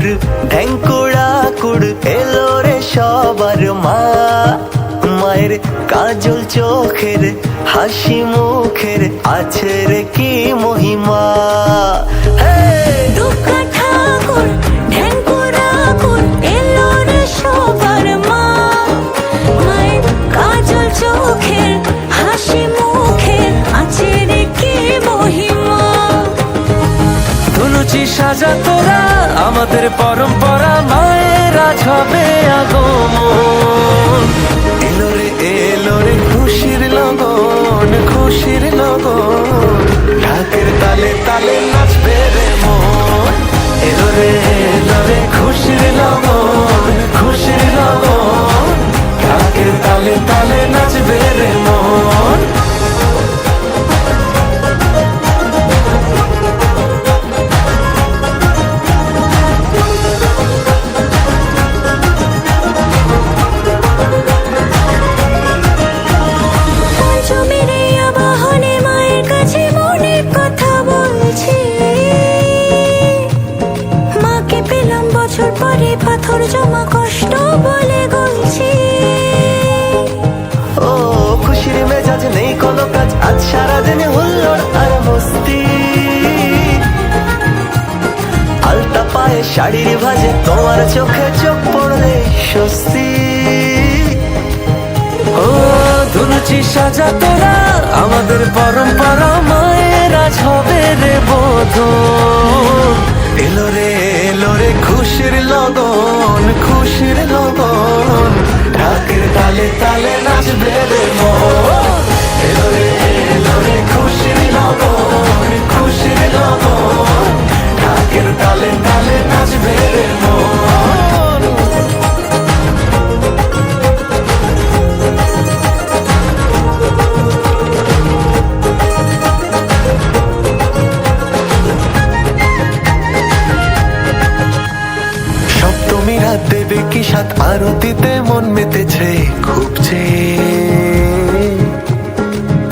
ঘর ঢ্যাঙ্কুড়া কুড় এলো রে সবার মা। মায়ের কাজল চোখের হাসি মুখের আছে কি মহিমা। সাজা তোরা আমাদের পরম্পরা মায়েরা ছবে আগমন। এলো রে এলো রে খুশির লগন খুশির লগন। ঢাকের তালে তালে নাচবে রে মন। সাজা তোরা, আমাদের পরম্পরা মায়ের আজ হবে রে বোধ এলো রে এলো রে খুশির লগন খুশির লগন। ঢাকের তালে তালে নাচবে রে এলো রে এলো রে খুশির লগন খুশির লগন। ঢাকের তালে তালে নাচবে কি সাত আরতিতে মন মেতেছে খুবছে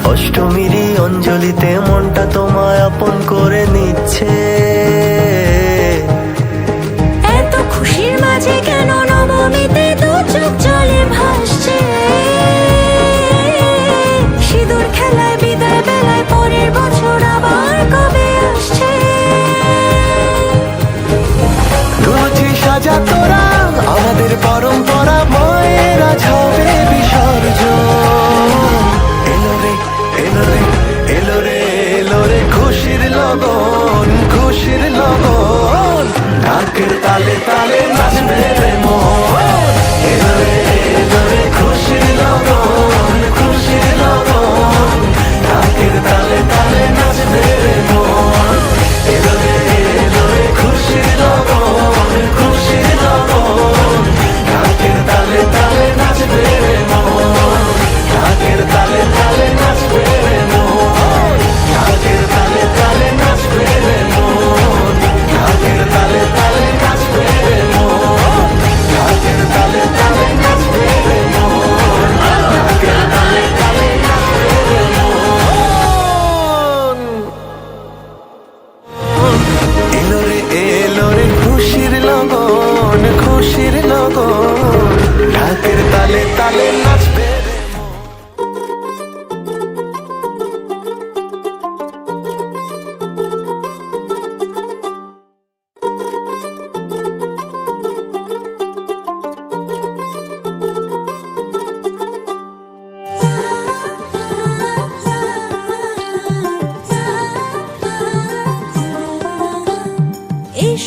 অষ্টমীরই অঞ্জলিতে মনটা তোমায় আপন করে নিচ্ছে। খেলায় বিদায় বেলায় পরম্পরা মায়ের আজ হবে বিসর্জন। এলো রে এলো রে এলো রে এলো রে খুশির লগন খুশির লগন। ঢাকের তালে তালে নাচবে রে মন। এলো রে এলো রে খুশির লগন।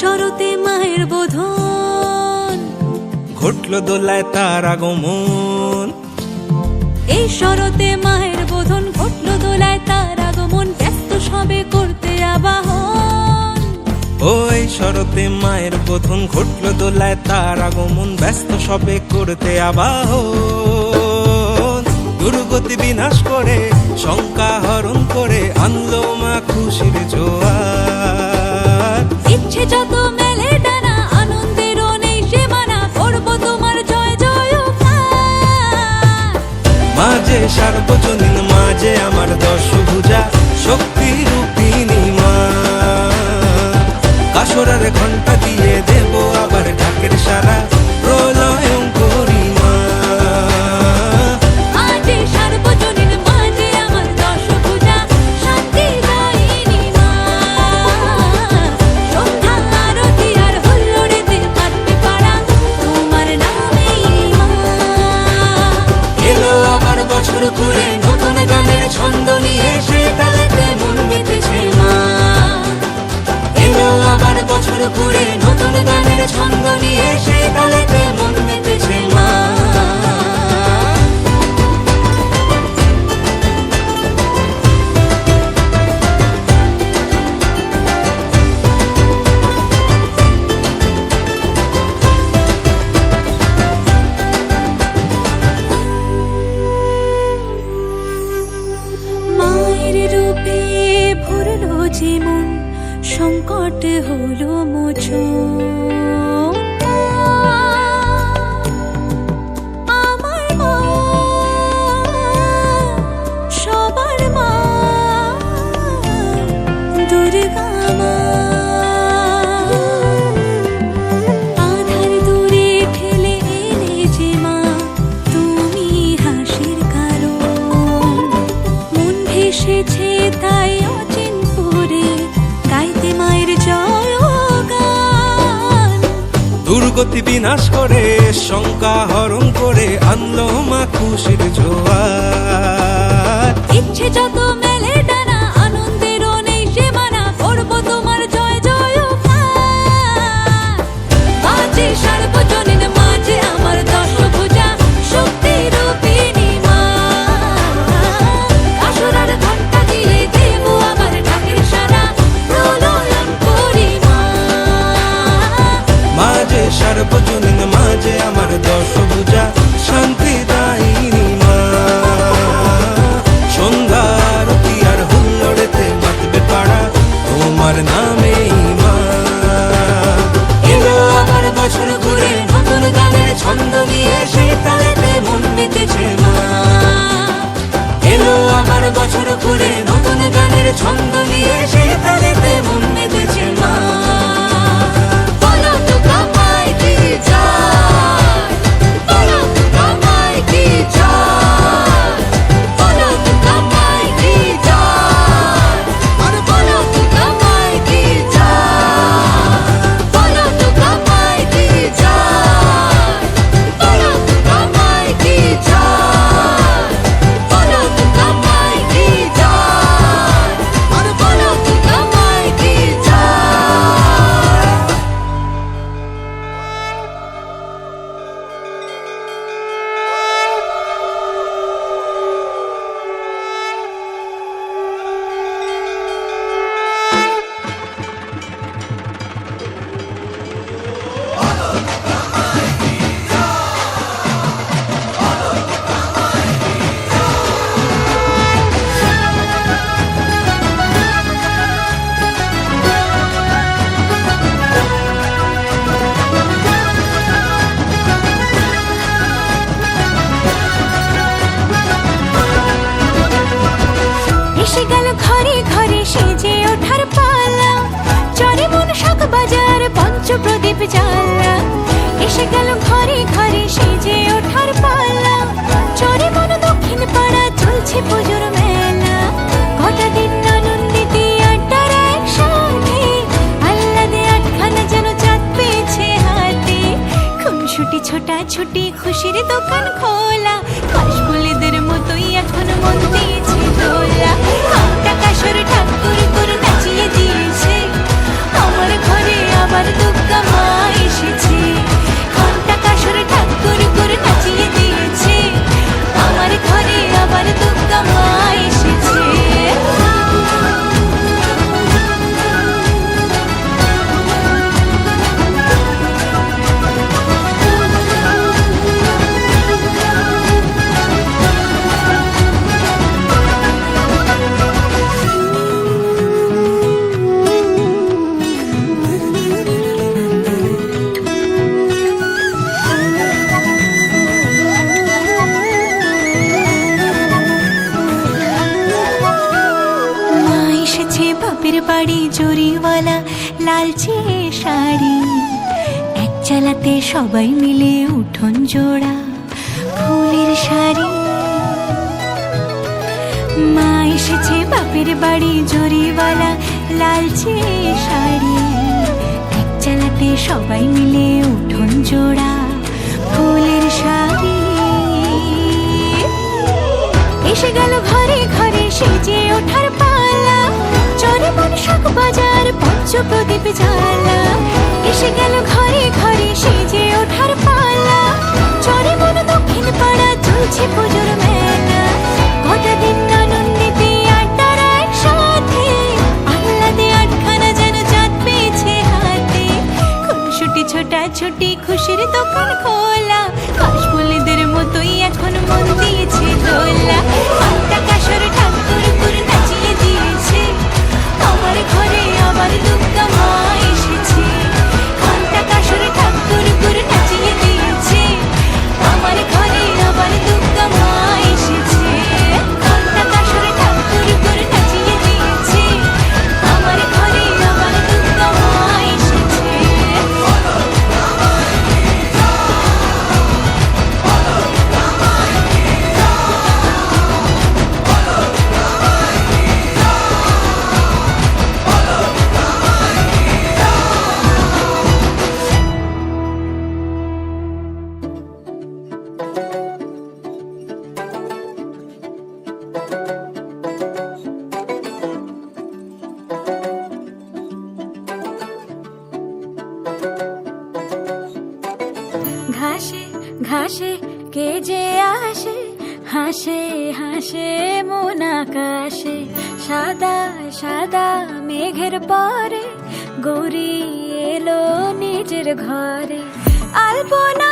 শরতে মায়ের বোধন। ঘটল দোলায় তার আগমন। এই শরতে মায়ের বোধন ঘটলো দোলায় তার আগমন ব্যস্ত সবে করতে আবাহন। ওই শরতে মায়ের বোধন ঘটল দোলায় তার আগমন ব্যস্ত সবে করতে আবাহন। দুর্গতি বিনাশ করে শঙ্কা হরণ করে আনলো মা খুশির জোয়ার। ইচ্ছে যত মাঝে সার্বজনীন শঙ্কা হরণ করে আনলো মা খুশির জোয়ার। ইচ্ছে যত ছন্দ নিয়ে সে তালেতে মন মেতেছে প্রদীপ জ্বালা। এসে গেল ঘরে ঘরে সেজে ওঠার পালা। চরে মন দক্ষিণ পাড়া চলছে পুজোর মেলা। কটা দিন আনন্দিতে আড্ডার একসাথে। আল্লাদে আটখানা যেন চাঁদ পেয়েছে হাতে। খুনসুটি ছোটা ছুটি খুশির দোকান খোলা। কাশফুলিদের মতোই এখন মন দিয়েছে দোলা। ঘণ্টা কাসর ঠাকুর বাড়ি জরিওয়ালা লালচে শাড়ি। এক চালাতে সবাই মিলে উঠোন জোড়া ফুলের শাড়ি। মা এসেছে বাপের বাড়ি জরিওয়ালা লালচে শাড়ি। এক চালাতে সবাই মিলে উঠোন জোড়া ফুলের শাড়ি। এসে গেল ঘরে ঘরে সেজে ওঠার পালা। চরে মন শাক বাজার পঞ্চ প্রদীপ জ্বালা। এসে গেল ঘরে ঘরে সেজে ওঠার পালা। চরে মন দক্ষিণ পাড়া চলছে পুজোর মেলা। হাসে হাসে মন আকাশে সাদা সাদা মেঘের পরে গৌরী এলো নিজের ঘরে। আলপনা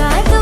का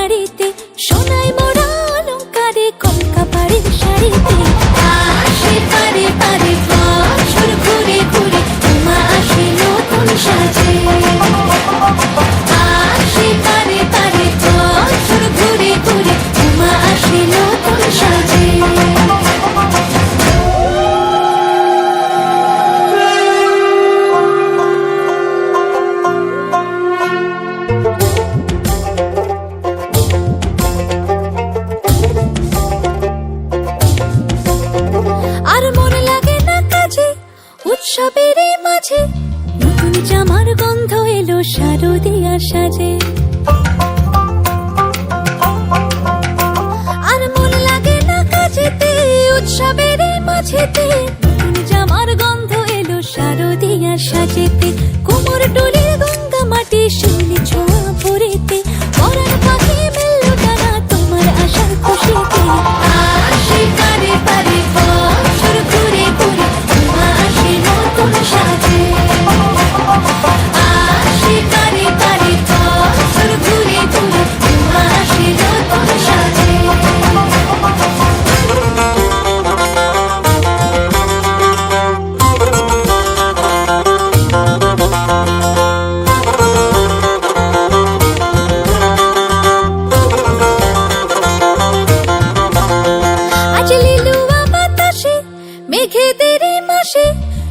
Marita. সাজে আর মন লাগে না কাজেতে, উৎসবের মাঝেতে। জামার গন্ধ এলো শারদিয়া সাজেতে কোমর ডোলে গঙ্গা মাটি শুনি ছোট